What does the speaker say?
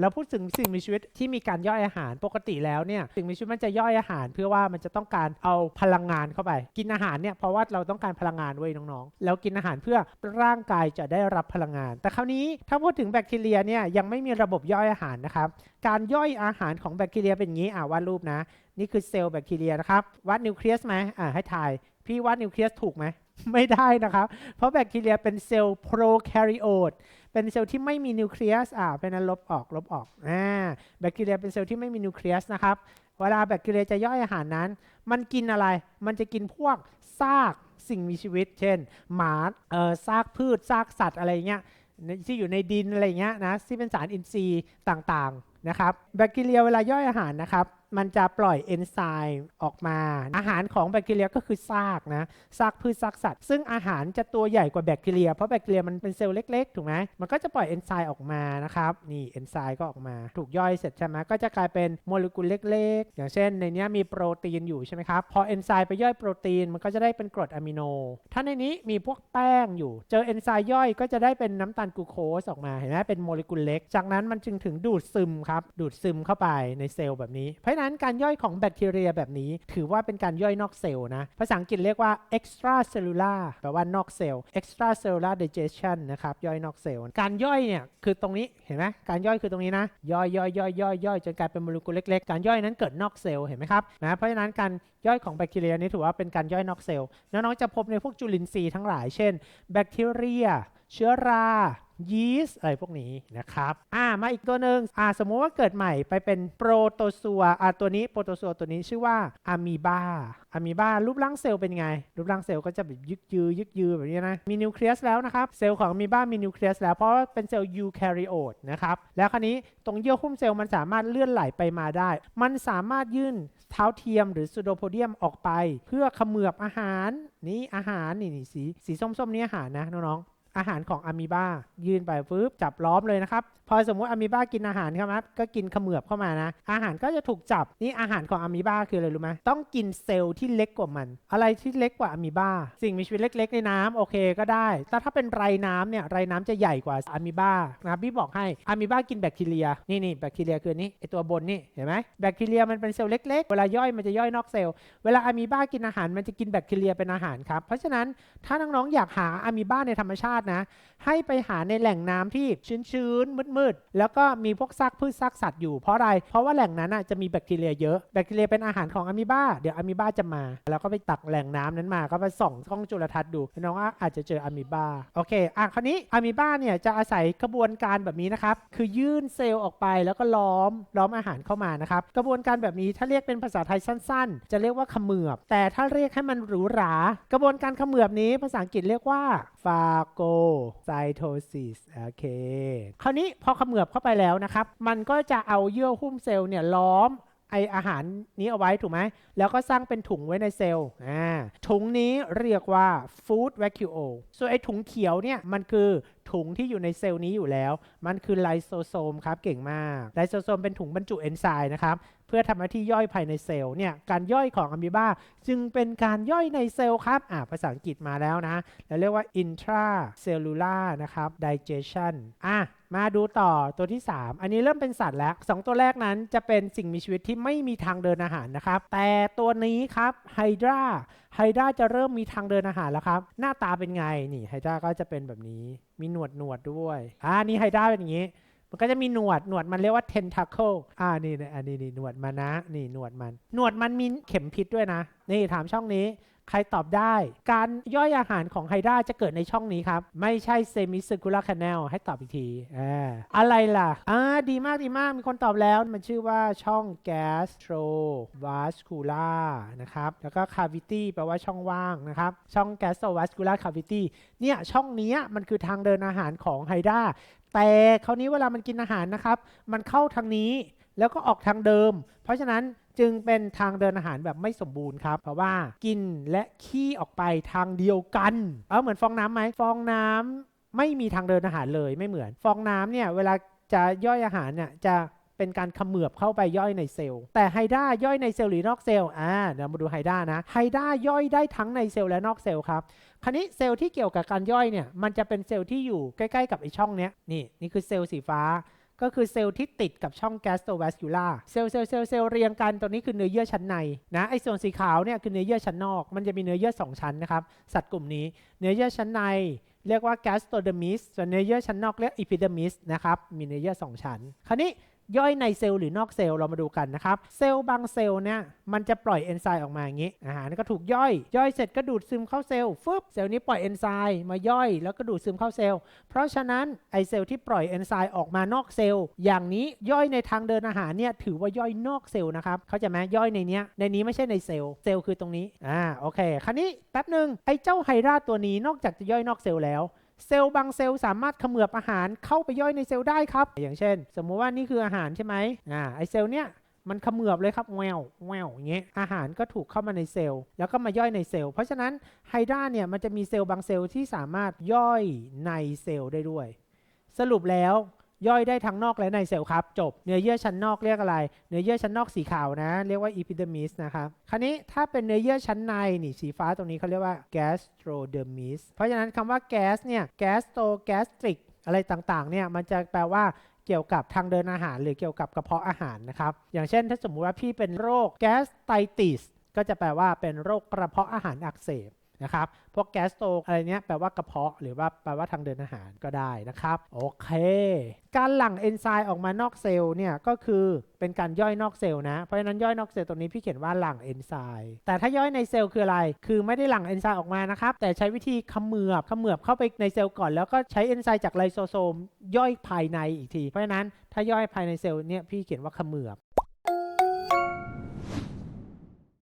แล้วพูดถึงสิ่งมีชีวิตที่มีการย่อยอาหารปกติแล้วเนี่ยสิ่งมีชีวิตมันจะย่อยอาหาร เพื่อว่ามันจะต้องการเอาพลังงานเข้าไป กินอาหารเนี่ยเพราะว่าเราต้องการพลังงานเว้ยน้องๆ แล้วกินอาหารเพื่อร่างกายจะได้รับพลังงาน แต่คราวนี้ถ้าพูดถึงแบคทีเรียเนี่ยยังไม่มีระบบย่อยอาหารนะครับการย่อยอาหารของแบคทีเรียเป็นอย่างนี้อ่าวาดรูปนะ นี่คือเซลล์แบคทีเรียนะครับวัดนิวเคลียสไหมอ่าให้ทายพี่วัดนิวเคลียสถูกไหม ไม่ได้นะครับ เพราะแบคทีเรียเป็นเซลล์โปรแคริโอตเป็นเซลล์ที่ไม่มีนิวเคลียสอ่าเป็นนั้นลบออกลบออกอ่าแบคทีเรียเป็นเซลล์ที่ไม่มีนิวเคลียสนะครับ เวลาแบคทีเรียจะย่อยอาหารนั้น มันกินอะไร มันจะกินพวกซากสิ่งมีชีวิต เช่น หมาเอ่อซากพืชซากสัตว์อะไรเงี้ยที่อยู่ในดินอะไรเงี้ยนะที่เป็นสารอินทรีย์ต่างๆนะครับแบคทีเรียเวลาย่อยอาหารนะครับ มันจะปล่อยเอนไซม์ออกมา อาหารของแบคทีเรียก็คือซากนะซากพืชซากสัตว์ ซึ่งอาหารจะตัวใหญ่กว่าแบคทีเรีย เพราะแบคทีเรียมันเป็นเซลล์เล็กๆ ถูกไหมมันก็จะปล่อยเอนไซม์ออกมานะครับ นี่เอนไซม์ก็ออกมา ถูกย่อยเสร็จใช่ไหมก็จะกลายเป็นโมเลกุลเล็กๆ อย่างเช่น ในนี้มีโปรตีนอยู่ใช่ไหมครับ พอเอนไซม์ไปย่อยโปรตีนมันก็จะได้เป็นกรดอะมิโน ถ้าในนี้มีพวกแป้งอยู่ เจอเอนไซม์ย่อยก็จะได้เป็นน้ำตาลกลูโคสออกมา เห็นไหมเป็นโมเลกุลเล็ก จากนั้นมันจึงถึงดูดซึมครับ ดูดซึมเข้าไปในเซลล์แบบนี้เพราะนั้นการย่อยของแบคทีเรียแบบนี้ ถือว่าเป็นการย่อยนอกเซลล์นะ ภาษาอังกฤษเรียกว่า extracellular แปลว่านอกเซลล์ extracellular digestion นะครับ ย่อยนอกเซลล์ การย่อยเนี่ยคือตรงนี้เห็นไหมการย่อยคือตรงนี้นะ ย่อยย่อยย่อยย่อยย่อยจนกลายเป็นโมเลกุลเล็กๆ การย่อยนั้นเกิดนอกเซลล์เห็นไหมครับนะเพราะฉะนั้นการย่อยของแบคทีเรียนี้ถือว่าเป็นการย่อยนอกเซลล์น้องๆจะพบในพวกจุลินทรีย์ทั้งหลายเช่นแบคทีเรีย เชื้อรา ยีสต์อะไรพวกนี้นะครับอ่ามาอีกตัวหนึ่งอ่าสมมุติว่าเกิดใหม่ไปเป็นโปรโตซัวอ่าตัวนี้โปรโตซัวตัวนี้ชื่อว่าอะมีบาอะมีบารูปร่างเซลล์เป็นไง รูปร่างเซลล์ก็จะแบบยึกยือยึกยือแบบนี้นะมีนิวเคลียสแล้วนะครับเซลล์ของอะมีบามีนิวเคลียสแล้วเพราะว่าเป็นเซลล์ยูแคริโอตนะครับแล้วคราวนี้ตรงเยื่อหุ้มเซลล์มันสามารถเลื่อนไหลไปมาได้ มันสามารถยื่นเท้าเทียมหรือซูโดโพเดียมออกไป เพื่อขมือบอาหารนี่อาหารนี่นี่สีสีส้มๆนี่อาหารนะน้องๆ อาหารของอะมีบายื่นไปปุ๊บจับล้อมเลยนะครับ พอสมมุติอะมีบากินอาหารครับก็กินเขมือบเข้ามานะ อาหารก็จะถูกจับนี่อาหารของอะมีบาคืออะไรรู้ไหมต้องกินเซลล์ที่เล็กกว่ามัน อะไรที่เล็กกว่าอะมีบาสิ่งมีชีวิตเล็ก ๆ ในน้ำโอเคก็ได้แต่ถ้าเป็นไรน้ำเนี่ยไรน้ำจะใหญ่กว่าอะมีบานะพี่บอกให้อะมีบากินแบคทีเรียนี่นี่แบคทีเรียคือนี่ไอตัวบนนี่เห็นไหมแบคทีเรียมันเป็นเซลล์เล็กๆ เวลาย่อยมันจะย่อยนอกเซลล์เวลาอะมีบากินอาหารมันจะกินแบคทีเรียเป็นอาหารครับเพราะฉะนั้นถ้าน้องๆอยากหาอะมีบาในธรรมชาตินะ ให้ไปหาในแหล่งน้ำที่ชื้นๆมืดๆแล้วก็มีพวกซากพืชซากสัตว์อยู่เพราะอะไร เพราะว่าแหล่งนั้นจะมีแบคทีเรียเยอะแบคทีเรียเป็นอาหารของอะมีบาเดี๋ยวอะมีบาจะมา แล้วก็ไปตักแหล่งน้ำนั้นมาก็ไปส่องกล้องจุลทรรศน์ดูน้องอาจจะเจออะมีบาโอเคอะคราวนี้อะมีบาเนี่ยจะอาศัยกระบวนการแบบนี้นะครับคือยื่นเซลล์ออกไปแล้วก็ล้อมล้อมอาหารเข้ามานะครับกระบวนการแบบนี้ถ้าเรียกเป็นภาษาไทยสั้น ๆ จะเรียกว่าขมือบ แต่ถ้าเรียกให้มันหรูหรากระบวนการขมือบนี้ภาษาอังกฤษเรียกว่าฟาโกไซโทซิสโอเค คราวนี้พอเขมือบเข้าไปแล้วนะครับ มันก็จะเอาเยื่อหุ้มเซลล์เนี่ยล้อมไออาหารนี้เอาไว้ถูกไหม แล้วก็สร้างเป็นถุงไว้ในเซลล์ อ่า ถุงนี้เรียกว่า food vacuole ส่วนไอถุงเขียวเนี่ยมันคือถุงที่อยู่ในเซลล์นี้อยู่แล้ว มันคือไลโซโซมครับ เก่งมาก ไลโซโซมเป็นถุงบรรจุเอนไซม์นะครับ เพื่อทำหน้าที่ย่อยภายในเซลล์เนี่ยการย่อยของอะมีบาจึงเป็นการย่อยในเซลล์ครับอ่าภาษาอังกฤษมาแล้วนะแล้วเรียกว่า intracellular นะครับ digestion อะมาดูต่อตัวที่ 3 อันนี้เริ่มเป็นสัตว์แล้ว 2 ตัวแรกนั้นจะเป็นสิ่งมีชีวิตที่ไม่มีทางเดินอาหารนะครับ แต่ตัวนี้ครับไฮดราไฮดราจะเริ่มมีทางเดินอาหารแล้วครับ หน้าตาเป็นไง นี่ไฮดราก็จะเป็นแบบนี้ มีหนวดหนวดด้วย อ่า นี่ไฮดราเป็นอย่างนี้ มันก็จะมีหนวดหนวดมันเรียกว่า tentacle อ่านี่นี่อันนี้นี่หนวดมันนะ นี่หนวดมัน หนวดมันมีเข็มพิษด้วยนะ นี่ถามช่องนี้ใครตอบได้ การย่อยอาหารของไฮดราจะเกิดในช่องนี้ครับ ไม่ใช่ semicircular canal ให้ตอบอีกทีอ่าอะไรล่ะอ่าดีมากดีมากมีคนตอบแล้วมันชื่อว่าช่อง gastrovascular นะครับ แล้วก็ cavity แปลว่าช่องว่างนะครับ ช่อง gastrovascular cavity เนี่ย ช่องนี้มันคือทางเดินอาหารของไฮดรา แต่คราวนี้เวลามันกินอาหารนะครับ มันเข้าทางนี้แล้วก็ออกทางเดิม เพราะฉะนั้นจึงเป็นทางเดินอาหารแบบไม่สมบูรณ์ครับ เพราะว่ากินและขี้ออกไปทางเดียวกัน เออเหมือนฟองน้ำไหมฟองน้ำไม่มีทางเดินอาหารเลยไม่เหมือน ฟองน้ำเนี่ยเวลาจะย่อยอาหารเนี่ยจะ เป็นการเขมือบเข้าไปย่อยในเซลล์ แต่ไฮด้าย่อยในเซลล์หรือนอกเซลล์อ่าเดี๋ยวมาดูไฮด้านะไฮด้าย่อยได้ทั้งในเซลล์และนอกเซลล์ครับคราวนี้เซลล์ที่เกี่ยวกับการย่อยเนี่ยมันจะเป็นเซลล์ที่อยู่ใกล้ๆกับไอช่องเนี้ยนี่นี่คือเซลล์สีฟ้าก็คือเซลล์ที่ติดกับช่อง gastrovacular เซลล์เซลล์เซลล์เซลล์เรียงกันตัวนี้คือเนื้อเยื่อชั้นในนะไอส่วนสีขาวเนี่ยคือเนื้อเยื่อชั้นนอก มันจะมีเนื้อเยื่อสองชั้นนะครับ สัตว์กลุ่มนี้เนื้อเยื่อชั้นใน เรียกว่า gastrodermis ส่วนเนื้อเยื่อชั้นนอกเรียก epidermis นะครับมีเนื้อเยื่อสองชั้น คราวนี้ ย่อยในเซลล์หรือนอกเซลล์เรามาดูกันนะครับ เซลล์บางเซลล์เนี่ยมันจะปล่อยเอนไซม์ออกมาอย่างนี้อาหารก็ถูกย่อย ย่อยเสร็จก็ดูดซึมเข้าเซลล์ฟึบเซลล์นี้ปล่อยเอนไซม์มาย่อยแล้วก็ดูดซึมเข้าเซลล์ เพราะฉะนั้นไอเซลล์ที่ปล่อยเอนไซม์ออกมานอกเซลล์อย่างนี้ย่อยในทางเดินอาหารเนี่ยถือว่าย่อยนอกเซลล์นะครับเข้าใจไหมย่อยในเนี้ยในนี้ไม่ใช่ในเซลล์เซลล์คือตรงนี้อ่าโอเคคราวนี้แป๊บหนึ่งไอเจ้าไฮราตัวนี้นอกจากจะย่อยนอกเซลล์แล้ว เซลล์บางเซลล์สามารถเขมือบอาหารเข้าไปย่อยในเซลล์ได้ครับ อย่างเช่น สมมุติว่านี่คืออาหารใช่ไหมอ่าไอเซลล์เนี้ยมันเขมือบเลยครับแววแววอย่างเงี้ยอาหารก็ถูกเข้ามาในเซลล์แล้วก็มาย่อยในเซลล์เพราะฉะนั้นไฮดราเนี่ยมันจะมีเซลล์บางเซลล์ที่สามารถย่อยในเซลล์ได้ด้วย สรุปแล้ว ย่อยได้ทั้งนอกและในเซลล์ครับ จบเนื้อเยื่อชั้นนอกเรียกอะไร เนื้อเยื่อชั้นนอกสีขาวนะ เรียกว่า epidermis นะครับคราวนี้ถ้าเป็นเนื้อเยื่อชั้นในนี่สีฟ้าตรงนี้เขาเรียกว่า gastrodermis เพราะฉะนั้นคำว่า gas เนี่ย gastrogastric อะไรต่างๆเนี่ยมันจะแปลว่าเกี่ยวกับทางเดินอาหาร หรือเกี่ยวกับกระเพาะอาหารนะครับ อย่างเช่น ถ้าสมมุติว่าพี่เป็นโรค gastritis ก็จะแปลว่าเป็นโรคกระเพาะอาหารอักเสบ นะครับ พวกแกสโตอะไรเนี้ยแปลว่ากระเพาะหรือว่าแปลว่าทางเดินอาหารก็ได้นะครับ โอเค การหลั่งเอนไซม์ออกมานอกเซลล์เนี่ยก็คือเป็นการย่อยนอกเซลล์นะ เพราะฉะนั้นย่อยนอกเซลล์ตรงนี้พี่เขียนว่าหลั่งเอนไซม์แต่ถ้าย่อยในเซลล์คืออะไร คือไม่ได้หลั่งเอนไซม์ออกมานะครับ แต่ใช้วิธีขมือบขมือบเข้าไปในเซลล์ก่อน แล้วก็ใช้เอนไซม์จากไลโซโซมย่อยภายในอีกที เพราะฉะนั้นถ้าย่อยภายในเซลล์เนี่ยพี่เขียนว่าขมือบ